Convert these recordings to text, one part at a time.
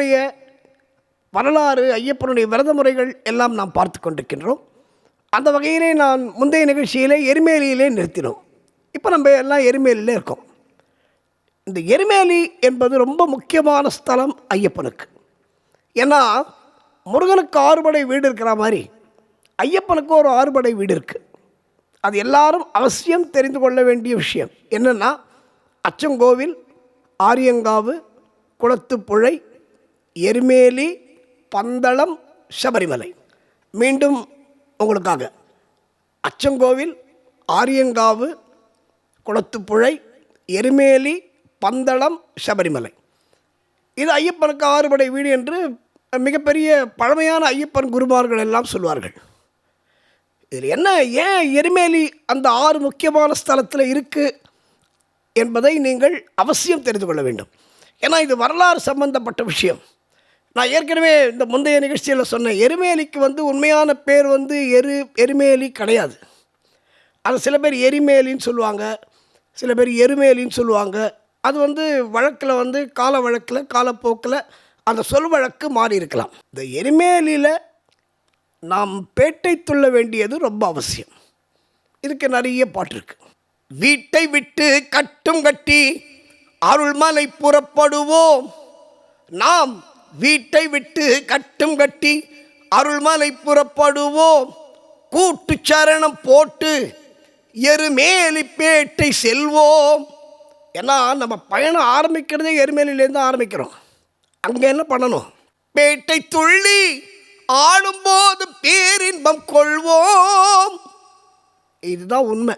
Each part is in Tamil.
ஐயப்பனுடைய வரலாறு ஐயப்பனுடைய விரத முறைகள் எல்லாம் நாம் பார்த்து கொண்டிருக்கின்றோம். அந்த வகையிலே நான் முந்தைய நிகழ்ச்சியிலே எருமேலியிலே நிறுத்தினோம். இப்போ நம்ம எல்லாம் எருமேலியிலே இருக்கோம். இந்த எருமேலி என்பது ரொம்ப முக்கியமான ஸ்தலம் ஐயப்பனுக்கு. ஏன்னா முருகனுக்கு ஆறுபடை வீடு இருக்கிற மாதிரி ஐயப்பனுக்கு ஒரு ஆறுபடை வீடு இருக்குது அது எல்லாரும் அவசியம் தெரிந்து கொள்ள வேண்டிய விஷயம். என்னென்னா அச்சங்கோவில் ஆரியங்காவு குளத்துப்புழை எருமேலி பந்தளம் சபரிமலை. மீண்டும் உங்களுக்காக. அச்சங்கோவில் ஆரியங்காவு குளத்துப்புழை எருமேலி பந்தளம் சபரிமலை. இது ஐயப்பனுக்கு ஆறுபடை வீடு என்று மிகப்பெரிய பழமையான ஐயப்பன் குருமார்கள் எல்லாம் சொல்வார்கள். இதில் என்ன? ஏன் எருமேலி அந்த ஆறு முக்கியமான ஸ்தலத்தில் இருக்குது என்பதை நீங்கள் அவசியம் தெரிந்து கொள்ள வேண்டும். ஏன்னா இது வரலாறு சம்பந்தப்பட்ட விஷயம். நான் ஏற்கனவே இந்த முந்தைய நிகழ்ச்சியில் சொன்னேன் எருமேலிக்கு வந்து உண்மையான பேர் வந்து எரு எருமேலி கிடையாது. அது சில பேர் எரிமேலின்னு சொல்லுவாங்க சில பேர் எருமேலின்னு சொல்லுவாங்க. அது வந்து வழக்கில் வந்து கால வழக்கில் காலப்போக்கில் அந்த சொல் வழக்கு மாறி இருக்கலாம். இந்த எரிமேலியில் நாம் பேட்டை துள்ள வேண்டியது ரொம்ப அவசியம். இதுக்கு நிறைய பாட்டு இருக்கு. வீட்டை விட்டு கட்டும் கட்டி அருள்மலை புறப்படுவோம். நாம் வீட்டை விட்டு கட்டும் கட்டி அருள்மலை புறப்படுவோம். கூட்டு சரணம் போட்டு எருமேலி பேட்டை செல்வோம். ஏன்னா நம்ம பயணம் ஆரம்பிக்கிறதே எருமேலிலேருந்து ஆரம்பிக்கிறோம். அங்கே என்ன பண்ணணும்? பேட்டை துள்ளி ஆடும்போது பேரின்பம் கொள்வோம். இதுதான் உண்மை.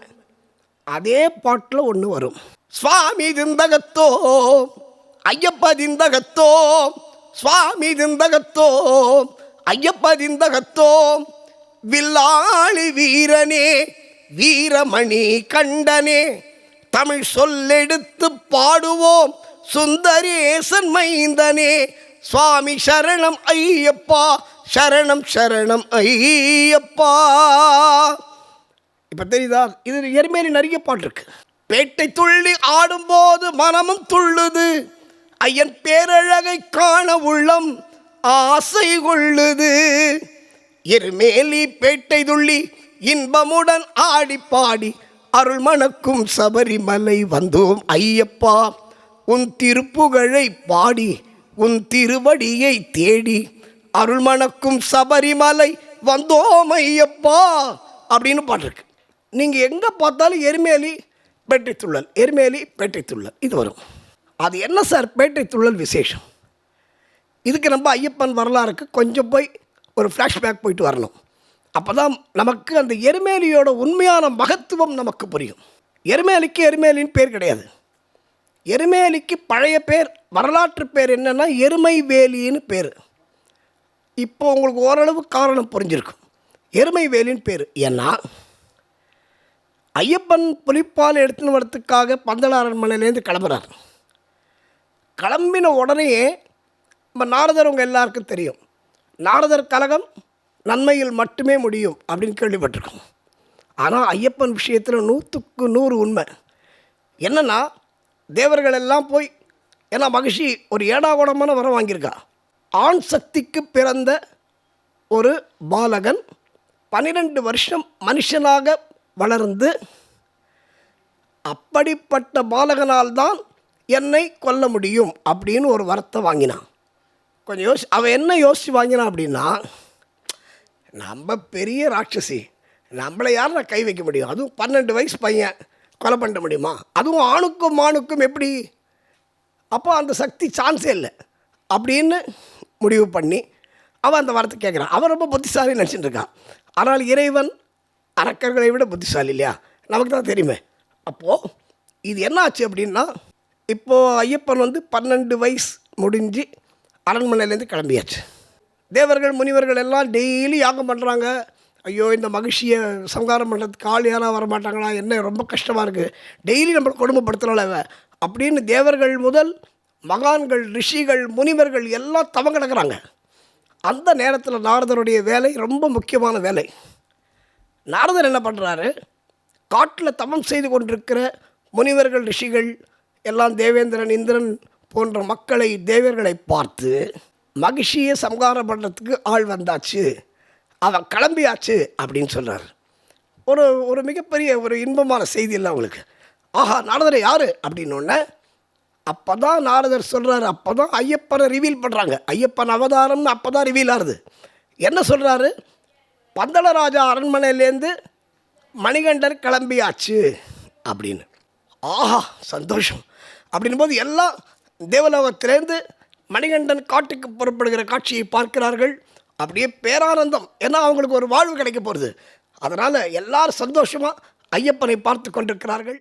அதே பாட்டில் ஒன்று வரும். சுவாமி திந்தகத்தோ ஐயப்ப திந்தகத்தோ சுவாமி திந்தகத்தோ ஐயப்ப திந்தகத்தோ வில்லாளி வீரனே வீரமணி கண்டனே தமிழ் சொல்லெடுத்து பாடுவோம் சுந்தரேசன் மைந்தனே சுவாமி சரணம் ஐயப்பா சரணம் சரணம் ஐயப்பா. இப்போ தெரியுதா? இது எருமேலி நிறைய பாட்டு இருக்கு. பேட்டை துள்ளி ஆடும்போது மனமும் துள்ளுது. ஐயன் பேரழகை காண உள்ளம் ஆசை கொள்ளுது. எருமேலி பேட்டை துள்ளி இன்பமுடன் ஆடி பாடி அருள் மணக்கும் சபரிமலை வந்தோம் ஐயப்பா. உன் திருப்புகழை பாடி உன் திருவடியை தேடி அருள் மணக்கும் சபரிமலை வந்தோம் ஐயப்பா. அப்படின்னு பாட்டிருக்கு நீங்கள் எங்கே பார்த்தாலும் எருமேலி பெற்றித்துள்ளல் எருமேலி பெற்றித்துள்ளல் இது வரும். அது என்ன சார்? பேட்டை துள்ளல் விசேஷம். இதுக்கு நம்ம ஐயப்பன் வரலாறுக்கு கொஞ்சம் போய் ஒரு ஃப்ளாஷ்பேக் போயிட்டு வரணும். அப்போ தான் நமக்கு அந்த எருமேலியோட உண்மையான மகத்துவம் நமக்கு புரியும். எருமேலிக்கு எருமேலின்னு பேர் கிடையாது. எருமேலிக்கு பழைய பேர் வரலாற்று பேர் என்னென்னா எருமை வேலின்னு பேர். இப்போ உங்களுக்கு ஓரளவு காரணம் புரிஞ்சிருக்கும். எருமை வேலின்னு பேர். ஏன்னா ஐயப்பன் புலிப்பால் எடுத்துன்னு வரத்துக்காக பந்தள அரண்மனையிலேருந்து கிளம்புறார். கிளம்பின உடனே நம்ம நாரதர் உங்கள் எல்லாருக்கும் தெரியும். நாரதர் கலகம் நன்மையில் மட்டுமே முடியும் அப்படின்னு கேள்விப்பட்டிருக்கோம். ஆனால் ஐயப்பன் விஷயத்தில் நூற்றுக்கு நூறு உண்மை. என்னென்னா தேவர்கள் எல்லாம் போய் ஏன்னா மகிழ்ச்சி ஒரு ஏடாகோடமான வரம் வாங்கியிருக்கா. ஆண் சக்திக்கு பிறந்த ஒரு பாலகன் பன்னிரெண்டு வருஷம் மனுஷனாக வளர்ந்து அப்படிப்பட்ட பாலகனால்தான் என்னை கொல்ல முடியும் அப்படின்னு ஒரு வரத்தை வாங்கினான். கொஞ்சம் யோசி அவன் என்ன யோசித்து வாங்கினான் அப்படின்னா நம்ம பெரிய ராட்சசி நம்மளை யார் நான் கை வைக்க முடியும்? அதுவும் பன்னெண்டு வயசு பையன் கொலை பண்ண முடியுமா? அதுவும் ஆணுக்கும் மாணுக்கும் எப்படி? அப்போ அந்த சக்தி சான்ஸே இல்லை அப்படின்னு முடிவு பண்ணி அவன் அந்த வரத்தை கேட்குறான். அவன் ரொம்ப புத்திசாலி நினச்சிட்டு இருக்கான். ஆனால் இறைவன் அரக்கர்களை விட புத்திசாலி இல்லையா? நமக்கு தான் தெரியுமே. அப்போது இது என்ன ஆச்சு அப்படின்னா இப்போது ஐயப்பன் வந்து பன்னெண்டு வயசு முடிஞ்சு அரண்மனையிலேருந்து கிளம்பியாச்சு. தேவர்கள் முனிவர்கள் எல்லாம் டெய்லி யாகம் பண்ணுறாங்க ஐயோ இந்த மகிழ்ச்சியை சங்காரம் பண்ணுறதுக்கு ஆள் யாராக வரமாட்டாங்களா? என்ன ரொம்ப கஷ்டமாக இருக்குது டெய்லி நம்மளை கொடுமைப்படுத்துகிறாள் அப்படின்னு தேவர்கள் முதல் மகான்கள் ரிஷிகள் முனிவர்கள் எல்லாம் தவம் கிடக்குறாங்க. அந்த நேரத்தில் நாரதருடைய வேலை ரொம்ப முக்கியமான வேலை. நாரதர் என்ன பண்ணுறாரு காட்டில் தவம் செய்து கொண்டிருக்கிற முனிவர்கள் ரிஷிகள் எல்லாம் தேவேந்திரன் இந்திரன் போன்ற மக்களை தேவர்களை பார்த்து மகிழ்ச்சியை சம்காரம் பண்ணுறதுக்கு ஆள் வந்தாச்சு. அவன் கிளம்பியாச்சு அப்படின்னு சொல்கிறார் ஒரு ஒரு மிகப்பெரிய ஒரு இன்பமான செய்தி இல்லை அவங்களுக்கு. ஆஹா நாரதர் யார்? அப்படின்னோடனே அப்போ தான் நாரதர் சொல்கிறாரு அப்போ தான் ஐயப்பனை ரிவீல் பண்ணுறாங்க ஐயப்பன் அவதாரம்னு அப்போ தான் ரிவீல் ஆகுது. என்ன சொல்கிறாரு பந்தளராஜா அரண்மனையிலேருந்து மணிகண்டர் கிளம்பியாச்சு அப்படின்னு. ஆஹா சந்தோஷம். அப்படின்னும் போது எல்லாம் தேவலோகத்திலேருந்து மணிகண்டன் காட்டுக்கு புறப்படுகிற காட்சியை பார்க்கிறார்கள். அப்படியே பேரானந்தம். ஏன்னா அவங்களுக்கு ஒரு வாழ்வு கிடைக்க போகிறது அதனால் எல்லாரும் சந்தோஷமாக ஐயப்பனை பார்த்து கொண்டிருக்கிறார்கள்.